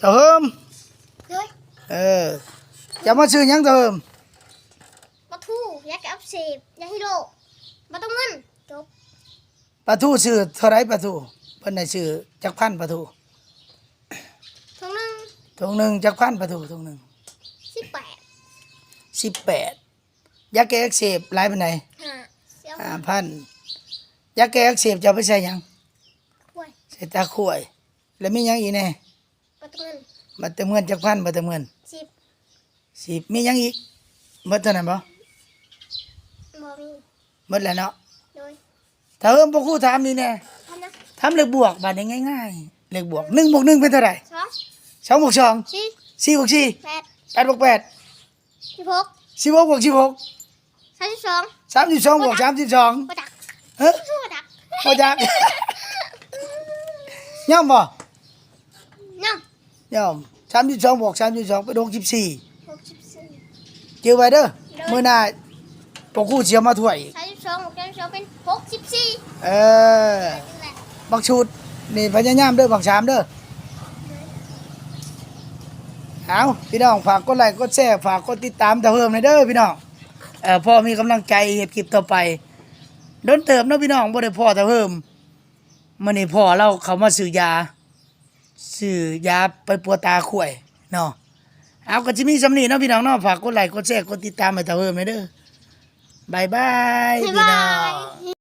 เตาเฮิมเฮ้ยเออจะมาซื้อหยังเตาเฮิมปลาทูยาแก้อักเสบยาฮิโร่ปลาต้มเงินจบปลาทูซื้อเท่าไรปลาทูเพิ่นได้ซื้อจักพันปลาทูถุงหนึ่งถุงหนึงจักพันปลาทูถุงหนึงสิบแปด18ยาแก้อักเสบหลายปานใดห้าเสียว5,000ยาแก้อักเสบจะเอาไปใส่หยังห้วยใส่ตาข่วย แล้วมีหยังอีกแน่ ปลาต้มเงินบัตรเติมเงินจักพันบัตรเติมเงินสิบสิบมีหยังอีกหมดเท่านั้นบ่บอมีหมดแล้วเนาะโดยถ้าเอิ้มบ่ครูถามนี่แน่พันนะทำเลขบวกบาดนี้ง่ายๆเลขบวก1บวก1เป็นเท่าไหร่สอง2บวก2สี่4บวก4แปด8บวก8สิบหก16บวก16สามสิบสอง32บวก32ประดักเฮ้ยประดักบ่จักยอมบ่น้อง ยอม32บวก32เป็น64หกสิบสี่เจอไว้เด้อมื้อหน้าพวกครูสิเอามาถ้วยอีกสามสิบสองหกสามสิบสองเป็นหกสิบสี่เออบักชุดนี่พยายามเด้อบักชามเด้อเอาพี่น้องฝากกดไลค์กดแชร์ฝากกดติดตามตะเพิ่มเลยเด้อพี่น้องเอ่อพ่อมีกำลังใจเฮ็ดคลิปต่อไปโดนเติมเนาะพี่น้องบ่ได้พ่อตะเพิ่มมื้อนี้พ่อเราเขามาซื้อยา ซื้อยาไปปัวตาข่วยเนาะเอาก็สิมีสำนีเนาะพี่น้องเนาะฝากกดไลค์กดแชร์กดติดตามให้ตะเพิ่มเลยเด้อบายบายพี่น้อง